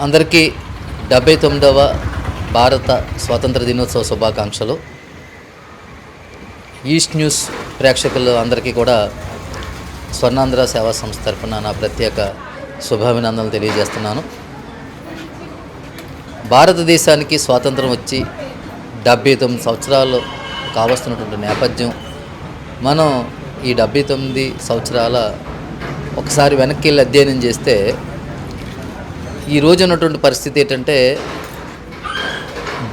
అందరికీ డెబ్బై తొమ్మిదవ భారత స్వాతంత్ర దినోత్సవ శుభాకాంక్షలు. ఈస్ట్ న్యూస్ ప్రేక్షకులు అందరికీ కూడా స్వర్ణాంధ్ర సేవా సంస్థ తరఫున నా ప్రత్యేక శుభాభినందనలు తెలియజేస్తున్నాను. భారతదేశానికి స్వాతంత్రం వచ్చి డెబ్బై తొమ్మిది సంవత్సరాలు కావస్తున్నటువంటి నేపథ్యం మనం ఈ డెబ్బై తొమ్మిది సంవత్సరాల ఒకసారి వెనక్కి వెళ్ళి అధ్యయనం చేస్తే ఈ రోజు ఉన్నటువంటి పరిస్థితి ఏంటంటే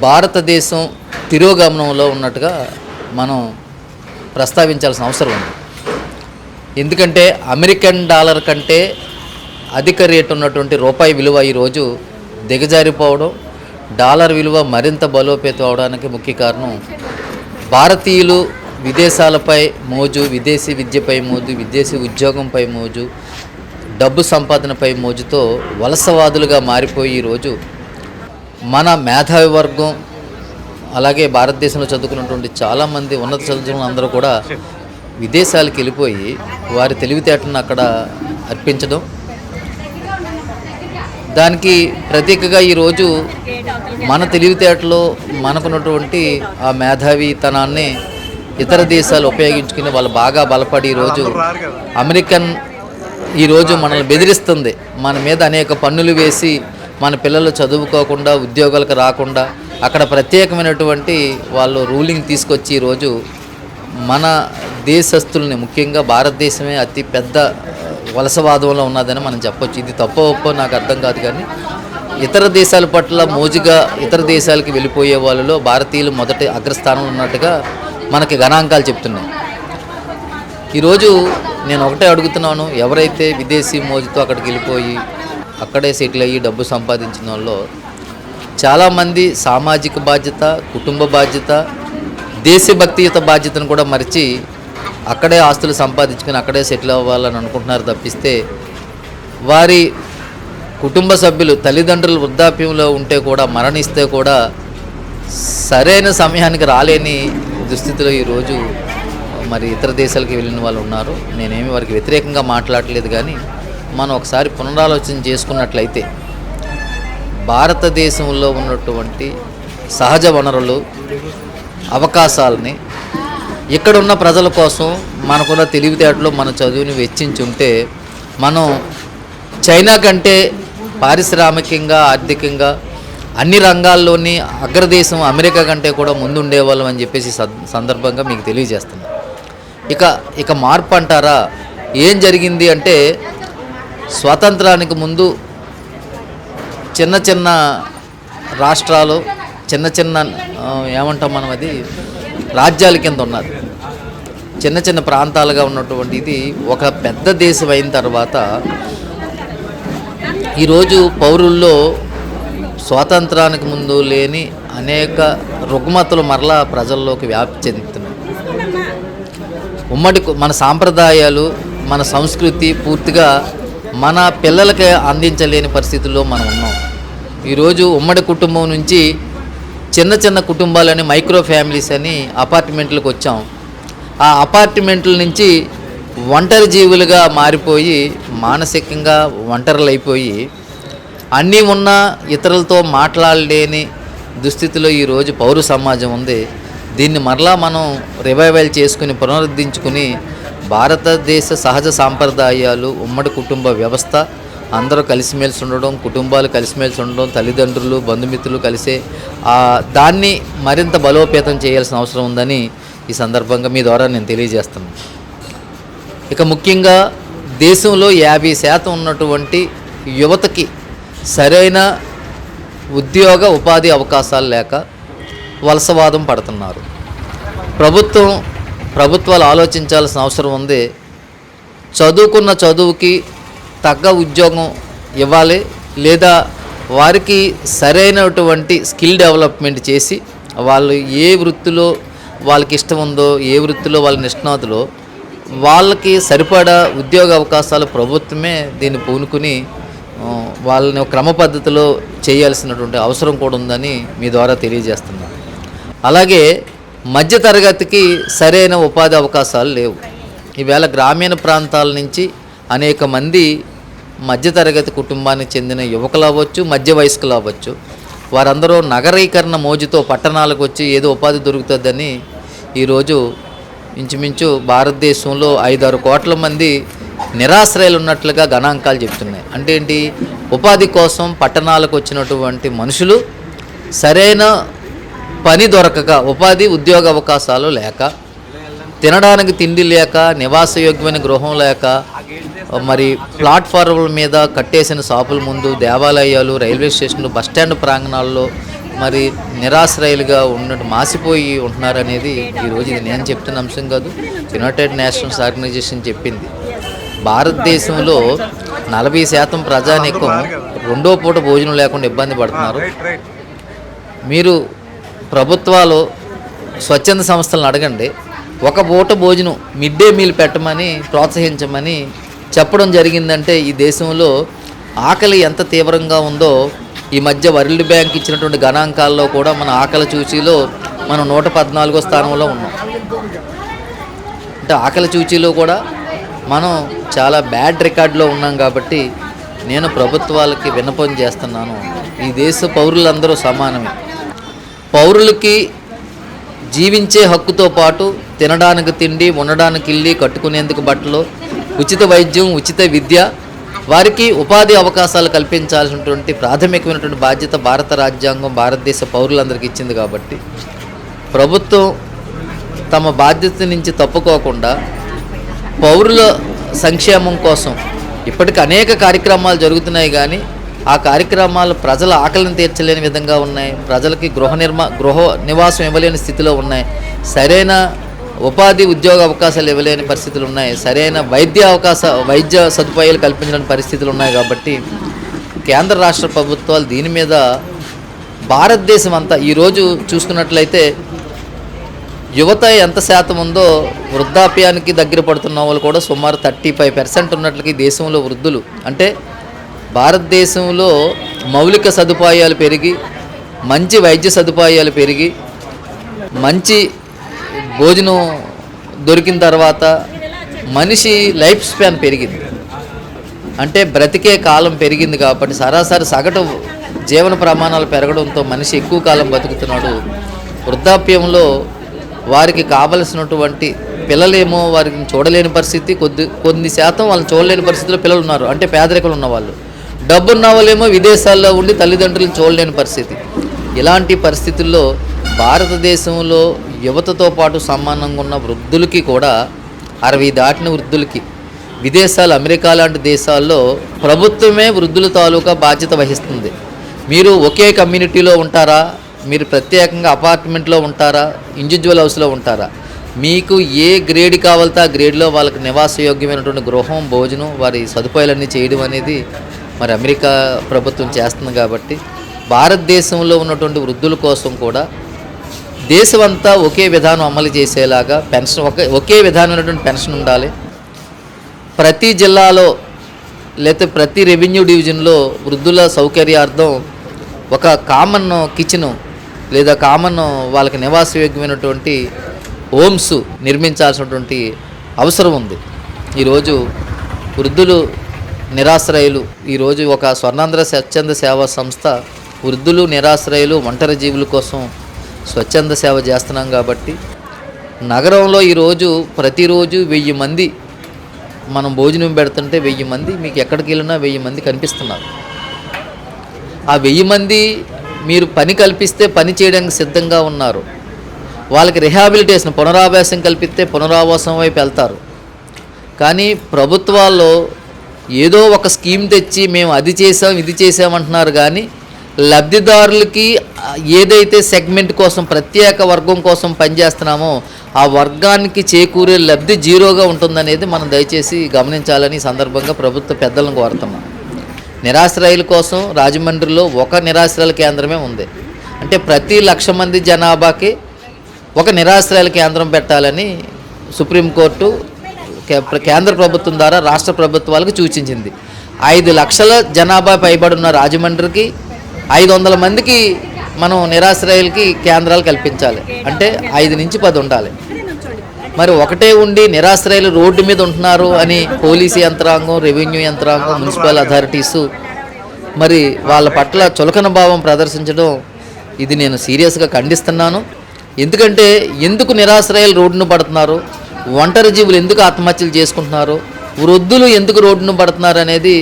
భారతదేశం తిరోగమనంలో ఉన్నట్టుగా మనం ప్రస్తావించాల్సిన అవసరం ఉంది. ఎందుకంటే అమెరికన్ డాలర్ కంటే అధిక రేటు ఉన్నటువంటి రూపాయి విలువ ఈరోజు దిగజారిపోవడం డాలర్ విలువ మరింత బలోపేతం అవడానికి ముఖ్య కారణం భారతీయులు విదేశాలపై మోజు విదేశీ విద్యపై మోజు విదేశీ ఉద్యోగంపై మోజు డబ్బు సంపాదనపై మోజుతో వలసవాదులుగా మారిపోయి ఈరోజు మన మేధావి వర్గం అలాగే భారతదేశంలో చదువుకున్నటువంటి చాలామంది ఉన్నత చదువుకున్న అందరూ కూడా విదేశాలకు వెళ్ళిపోయి వారి తెలివితేటలను అక్కడ అర్పించడం. దానికి ప్రతీకగా ఈరోజు మన తెలివితేటలో మనకున్నటువంటి ఆ మేధావితనాన్ని ఇతర దేశాలు ఉపయోగించుకుని వాళ్ళు బాగా బలపడి ఈరోజు అమెరికన్ ఈరోజు మనల్ని బెదిరిస్తుంది. మన మీద అనేక పన్నులు వేసి మన పిల్లలు చదువుకోకుండా ఉద్యోగాలకు రాకుండా అక్కడ ప్రత్యేకమైనటువంటి వాళ్ళు రూలింగ్ తీసుకొచ్చి ఈరోజు మన దేశస్తుల్ని ముఖ్యంగా భారతదేశమే అతి పెద్ద వలసవాదంలో ఉన్నదని మనం చెప్పొచ్చు. ఇది తప్ప ఒప్పో నాకు అర్థం కాదు కానీ ఇతర దేశాల పట్ల మోజుగా ఇతర దేశాలకి వెళ్ళిపోయే వాళ్ళలో భారతీయులు మొదటి అగ్రస్థానంలో ఉన్నట్టుగా మనకి గణాంకాలు చెప్తున్నాయి. ఈరోజు నేను ఒకటే అడుగుతున్నాను ఎవరైతే విదేశీ మోజుతో అక్కడికి వెళ్ళిపోయి అక్కడే సెటిల్ అయ్యి డబ్బు సంపాదించిన వాళ్ళు చాలామంది సామాజిక బాధ్యత కుటుంబ బాధ్యత దేశభక్తియుత బాధ్యతను కూడా మరిచి అక్కడే ఆస్తులు సంపాదించుకొని అక్కడే సెటిల్ అవ్వాలని అనుకుంటున్నారు తప్పిస్తే వారి కుటుంబ సభ్యులు తల్లిదండ్రులు వృద్ధాప్యంలో ఉంటే కూడా మరణిస్తే కూడా సరైన సమయానికి రాలేని దుస్థితిలో ఈరోజు మరి ఇతర దేశాలకు వెళ్ళిన వాళ్ళు ఉన్నారు. నేనేమి వారికి వ్యతిరేకంగా మాట్లాడలేదు కానీ మనం ఒకసారి పునరాలోచన చేసుకున్నట్లయితే భారతదేశంలో ఉన్నటువంటి సహజ వనరులు అవకాశాలని ఇక్కడున్న ప్రజల కోసం మనకున్న తెలివితేటలు మన చదువుని వెచ్చించుంటే మనం చైనా కంటే పారిశ్రామికంగా ఆర్థికంగా అన్ని రంగాల్లోని అగ్రదేశం అమెరికా కంటే కూడా ముందుండేవాళ్ళం అని చెప్పేసి సందర్భంగా మీకు తెలియజేస్తున్నాను. ఇక ఇక మార్పు అంటారా ఏం జరిగింది అంటే స్వాతంత్రానికి ముందు చిన్న చిన్న రాష్ట్రాలు చిన్న చిన్న ఏమంటాం మనం అది రాజ్యాల కింద ఉన్నారు. చిన్న చిన్న ప్రాంతాలుగా ఉన్నటువంటి ఇది ఒక పెద్ద దేశం అయిన తర్వాత ఈరోజు పౌరుల్లో స్వాతంత్రానికి ముందు లేని అనేక రుగ్మతలు మరలా ప్రజల్లోకి వ్యాప్తి చెందుతున్నాయి. ఉమ్మడి మన సాంప్రదాయాలు మన సంస్కృతి పూర్తిగా మన పిల్లలకి అందించలేని పరిస్థితుల్లో మనం ఉన్నాం. ఈరోజు ఉమ్మడి కుటుంబం నుంచి చిన్న చిన్న కుటుంబాలని మైక్రో ఫ్యామిలీస్ అని అపార్ట్మెంట్లకు వచ్చాం. ఆ అపార్ట్మెంట్ల నుంచి ఒంటరి జీవులుగా మారిపోయి మానసికంగా ఒంటరులు అయిపోయి అన్నీ ఉన్నా ఇతరులతో మాట్లాడలేని దుస్థితిలో ఈరోజు పౌర సమాజం ఉంది. దీన్ని మరలా మనం రివైవల్ చేసుకుని పునరుద్ధరించుకుని భారతదేశ సహజ సాంప్రదాయాలు ఉమ్మడి కుటుంబ వ్యవస్థ అందరూ కలిసిమెలిసి ఉండడం కుటుంబాలు కలిసిమెలిసి ఉండడం తల్లిదండ్రులు బంధుమిత్రులు కలిసే దాన్ని మరింత బలోపేతం చేయాల్సిన అవసరం ఉందని ఈ సందర్భంగా మీ ద్వారా నేను తెలియజేస్తున్నాను. ఇక ముఖ్యంగా దేశంలో యాభై శాతం ఉన్నటువంటి యువతకి సరైన ఉద్యోగ ఉపాధి అవకాశాలు లేక వలసవాదం పడుతున్నారు. ప్రభుత్వం ప్రభుత్వాలు ఆలోచించాల్సిన అవసరం ఉంది. చదువుకున్న చదువుకి తగ్గ ఉద్యోగం ఇవ్వాలి లేదా వారికి సరైనటువంటి స్కిల్ డెవలప్మెంట్ చేసి వాళ్ళు ఏ వృత్తిలో వాళ్ళకి ఇష్టం ఉందో ఏ వృత్తిలో వాళ్ళ నిష్ణాతులో వాళ్ళకి సరిపడా ఉద్యోగ అవకాశాలు ప్రభుత్వమే దీన్ని పూనుకుని వాళ్ళని క్రమ పద్ధతిలో చేయాల్సినటువంటి అవసరం కూడా ఉందని మీ ద్వారా తెలియజేస్తున్నాను. అలాగే మధ్యతరగతికి సరైన ఉపాధి అవకాశాలు లేవు. ఈవేళ గ్రామీణ ప్రాంతాల నుంచి అనేక మంది మధ్యతరగతి కుటుంబానికి చెందిన యువకులు అవ్వచ్చు మధ్య వయస్కులు అవ్వచ్చు. వారందరూ నగరీకరణ మోజుతో పట్టణాలకు వచ్చి ఏదో ఉపాధి దొరుకుతుందని ఈరోజు ఇంచుమించు భారతదేశంలో ఐదారు కోట్ల మంది నిరాశ్రయాలు ఉన్నట్లుగా గణాంకాలు చెప్తున్నాయి అంటే ఏంటి? ఉపాధి కోసం పట్టణాలకు వచ్చినటువంటి మనుషులు సరైన పని దొరకక ఉపాధి ఉద్యోగ అవకాశాలు లేక తినడానికి తిండి లేక నివాసయోగ్యమైన గృహం లేక మరి ప్లాట్ఫారంల మీద కట్టేసిన షాపుల ముందు దేవాలయాలు రైల్వే స్టేషన్లు బస్టాండ్ ప్రాంగణాల్లో మరి నిరాశ్రయులుగా ఉన్నట్టు మాసిపోయి ఉంటున్నారనేది ఈరోజు ఇది నేను చెప్తున్న అంశం కాదు. యునైటెడ్ నేషన్స్ ఆర్గనైజేషన్ చెప్పింది. భారతదేశంలో నలభై శాతం ప్రజానీకం రెండో పూట భోజనం లేకుండా ఇబ్బంది పడుతున్నారు. మీరు ప్రభుత్వాలు స్వచ్ఛంద సంస్థలను అడగండి. ఒక పూట భోజనం మిడ్ డే మీల్ పెట్టమని ప్రోత్సహించమని చెప్పడం జరిగిందంటే ఈ దేశంలో ఆకలి ఎంత తీవ్రంగా ఉందో ఈ మధ్య వరల్డ్ బ్యాంక్ ఇచ్చినటువంటి గణాంకాల్లో కూడా మన ఆకలి చూచీలో మనం నూట పద్నాలుగో స్థానంలో ఉన్నాం. అంటే ఆకలి చూచీలో కూడా మనం చాలా బ్యాడ్ రికార్డులో ఉన్నాం కాబట్టి నేను ప్రభుత్వాలకి విన్నపం చేస్తున్నాను. ఈ దేశ పౌరులందరూ సమానమే. పౌరులకి జీవించే హక్కుతో పాటు తినడానికి తిండి ఉండడానికి ఇల్లి కట్టుకునేందుకు బట్టలు ఉచిత వైద్యం ఉచిత విద్య వారికి ఉపాధి అవకాశాలు కల్పించాల్సినటువంటి ప్రాథమికమైనటువంటి బాధ్యత భారత రాజ్యాంగం భారతదేశ పౌరులందరికీ ఇచ్చింది కాబట్టి ప్రభుత్వం తమ బాధ్యత నుంచి తప్పుకోకుండా పౌరుల సంక్షేమం కోసం ఇప్పటికి అనేక కార్యక్రమాలు జరుగుతున్నాయి కానీ ఆ కార్యక్రమాలు ప్రజల ఆకలిని తీర్చలేని విధంగా ఉన్నాయి. ప్రజలకి గృహ నిర్మా గృహ నివాసం ఇవ్వలేని స్థితిలో ఉన్నాయి. సరైన ఉపాధి ఉద్యోగ అవకాశాలు ఇవ్వలేని పరిస్థితులు ఉన్నాయి. సరైన వైద్య అవకాశ వైద్య సదుపాయాలు కల్పించలేని పరిస్థితులు ఉన్నాయి కాబట్టి కేంద్ర రాష్ట్ర ప్రభుత్వాలు దీని మీద భారతదేశం అంతా ఈరోజు చూసుకున్నట్లయితే యువత ఎంత శాతం ఉందో వృద్ధాప్యానికి దగ్గర పడుతున్న వాళ్ళు కూడా సుమారు థర్టీ ఫైవ్ పర్సెంట్ ఉన్నట్లకి దేశంలో వృద్ధులు. అంటే భారతదేశంలో మౌలిక సదుపాయాలు పెరిగి మంచి వైద్య సదుపాయాలు పెరిగి మంచి భోజనం దొరికిన తర్వాత మనిషి లైఫ్ స్పాన్ పెరిగింది. అంటే బ్రతికే కాలం పెరిగింది కాబట్టి సరాసరి సగటు జీవన ప్రమాణాలు పెరగడంతో మనిషి ఎక్కువ కాలం బతుకుతున్నాడు. వృద్ధాప్యంలో వారికి కావలసినటువంటి పిల్లలేమో వారిని చూడలేని పరిస్థితి కొద్ది కొన్ని శాతం వాళ్ళని చూడలేని పరిస్థితిలో పిల్లలు ఉన్నారు. అంటే పేదరికలు ఉన్నవాళ్ళు. డబ్బున్న వాళ్ళేమో విదేశాల్లో ఉండి తల్లిదండ్రులను చూడలేని పరిస్థితి. ఇలాంటి పరిస్థితుల్లో భారతదేశంలో యువతతో పాటు సమానంగా ఉన్న వృద్ధులకి కూడా అరవై దాటిన వృద్ధులకి విదేశాలు అమెరికా లాంటి దేశాల్లో ప్రభుత్వమే వృద్ధుల తాలూకా బాధ్యత వహిస్తుంది. మీరు ఒకే కమ్యూనిటీలో ఉంటారా? మీరు ప్రత్యేకంగా అపార్ట్మెంట్లో ఉంటారా? ఇండివిజువల్ హౌస్లో ఉంటారా? మీకు ఏ గ్రేడ్ కావాలితే ఆ గ్రేడ్లో వాళ్ళకి నివాసయోగ్యమైనటువంటి గృహం భోజనం వారి సదుపాయాలన్నీ చేయడం అనేది మరి అమెరికా ప్రభుత్వం చేస్తుంది కాబట్టి భారతదేశంలో ఉన్నటువంటి వృద్ధుల కోసం కూడా దేశమంతా ఒకే విధానం అమలు చేసేలాగా పెన్షన్ ఒకే ఒకే విధానమైనటువంటి పెన్షన్ ఉండాలి. ప్రతి జిల్లాలో లేకపోతే ప్రతి రెవెన్యూ డివిజన్లో వృద్ధుల సౌకర్యార్థం ఒక కామన్ కిచెన్ లేదా కామన్ వాళ్ళకి నివాసయోగ్యమైనటువంటి హోమ్స్ నిర్మించాల్సినటువంటి అవసరం ఉంది. ఈరోజు వృద్ధులు నిరాశ్రయులు. ఈరోజు ఒక స్వర్ణాంధ్ర స్వచ్ఛంద సేవా సంస్థ వృద్ధులు నిరాశ్రయులు ఒంటరి జీవుల కోసం స్వచ్ఛంద సేవ చేస్తున్నాం కాబట్టి నగరంలో ఈరోజు ప్రతిరోజు వెయ్యి మంది మనం భోజనం పెడుతుంటే వెయ్యి మంది మీకు ఎక్కడికి వెళ్ళినా వెయ్యి మంది కనిపిస్తున్నారు. ఆ వెయ్యి మంది మీరు పని కల్పిస్తే పని చేయడానికి సిద్ధంగా ఉన్నారు. వాళ్ళకి రిహాబిలిటేషన్ పునరావాసం కల్పిస్తే పునరావాసం వైపు వెళ్తారు. కానీ ప్రభుత్వాల్లో ఏదో ఒక స్కీమ్ తెచ్చి మేము అది చేసాం ఇది చేసామంటున్నారు కానీ లబ్ధిదారులకి ఏదైతే సెగ్మెంట్ కోసం ప్రత్యేక వర్గం కోసం పనిచేస్తున్నామో ఆ వర్గానికి చేకూరే లబ్ధి జీరోగా ఉంటుందనేది మనం దయచేసి గమనించాలని సందర్భంగా ప్రభుత్వ పెద్దలను కోరుతున్నాం. నిరాశ్రయుల కోసం రాజమండ్రిలో ఒక నిరాశ్రయాల కేంద్రమే ఉంది. అంటే ప్రతి లక్ష మంది జనాభాకి ఒక నిరాశ్రయాల కేంద్రం పెట్టాలని సుప్రీంకోర్టు కేంద్ర ప్రభుత్వం ద్వారా రాష్ట్ర ప్రభుత్వాలకు సూచించింది. ఐదు లక్షల జనాభా పైబడున్న రాజమండ్రికి ఐదు వందల మందికి మనం నిరాశ్రయులకి కేంద్రాలు కల్పించాలి. అంటే ఐదు నుంచి పది ఉండాలి. మరి ఒకటే ఉండి నిరాశ్రయులు రోడ్డు మీద ఉంటున్నారు అని పోలీసు యంత్రాంగం రెవెన్యూ యంత్రాంగం మున్సిపల్ అథారిటీస్ మరి వాళ్ళ పట్ల చులకన భావం ప్రదర్శించడం ఇది నేను సీరియస్గా ఖండిస్తున్నాను. ఎందుకంటే ఎందుకు నిరాశ్రయాలు రోడ్డును పడుతున్నారు? ఒంటరి జీవులు ఎందుకు ఆత్మహత్యలు చేసుకుంటున్నారు? వృద్ధులు ఎందుకు రోడ్డును పడుతున్నారు అనేది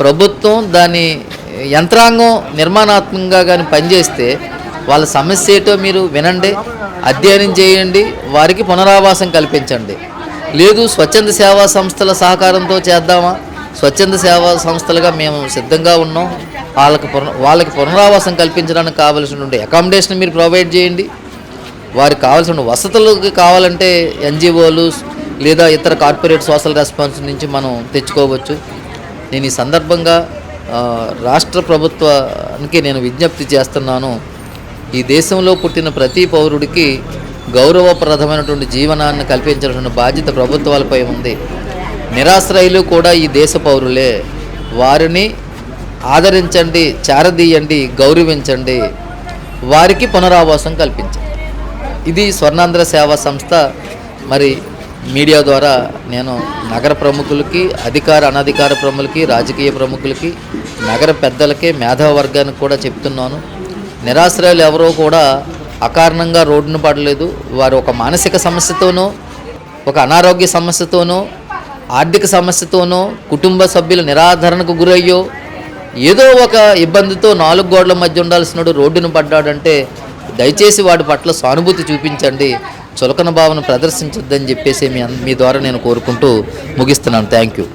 ప్రభుత్వం దాని యంత్రాంగం నిర్మాణాత్మకంగా కానీ పనిచేస్తే వాళ్ళ సమస్య ఏటో మీరు వినండి అధ్యయనం చేయండి వారికి పునరావాసం కల్పించండి. లేదు స్వచ్ఛంద సేవా సంస్థల సహకారంతో చేద్దామా? స్వచ్ఛంద సేవా సంస్థలుగా మేము సిద్ధంగా ఉన్నాం. వాళ్ళకి పున వాళ్ళకి పునరావాసం కల్పించడానికి కావలసినటువంటి అకామిడేషన్ మీరు ప్రొవైడ్ చేయండి. వారికి కావాల్సిన వసతులకి కావాలంటే ఎన్జిఓలు లేదా ఇతర కార్పొరేట్ సోషల్ రెస్పాన్స్ నుంచి మనం తెచ్చుకోవచ్చు. నేను ఈ సందర్భంగా రాష్ట్ర ప్రభుత్వానికి నేను విజ్ఞప్తి చేస్తున్నాను. ఈ దేశంలో పుట్టిన ప్రతి పౌరుడికి గౌరవప్రదమైనటువంటి జీవనాన్ని కల్పించాల్సిన బాధ్యత ప్రభుత్వాలపై ఉంది. నిరాశ్రయులు కూడా ఈ దేశ పౌరులే. వారిని ఆదరించండి చారదీయండి గౌరవించండి. వారికి పునరావాసం కల్పించండి. ఇది స్వర్ణాంధ్ర సేవా సంస్థ. మరి మీడియా ద్వారా నేను నగర ప్రముఖులకి అధికార అనధికార ప్రముఖులకి రాజకీయ ప్రముఖులకి నగర పెద్దలకి మేధావ వర్గానికి కూడా చెప్తున్నాను. నిరాశ్రయాలు ఎవరో కూడా అకారణంగా రోడ్డును పడలేదు. వారు ఒక మానసిక సమస్యతోనో ఒక అనారోగ్య సమస్యతోనో ఆర్థిక సమస్యతోనో కుటుంబ సభ్యుల నిరాధరణకు గురయ్యో ఏదో ఒక ఇబ్బందితో నాలుగు గోడల మధ్య ఉండాల్సినడు రోడ్డును పడ్డాడంటే దయచేసి వాడి పట్ల సానుభూతి చూపించండి. చులకన భావన ప్రదర్శించొద్దని చెప్పేసి మీ మీ ద్వారా నేను కోరుకుంటూ ముగిస్తున్నాను. Thank you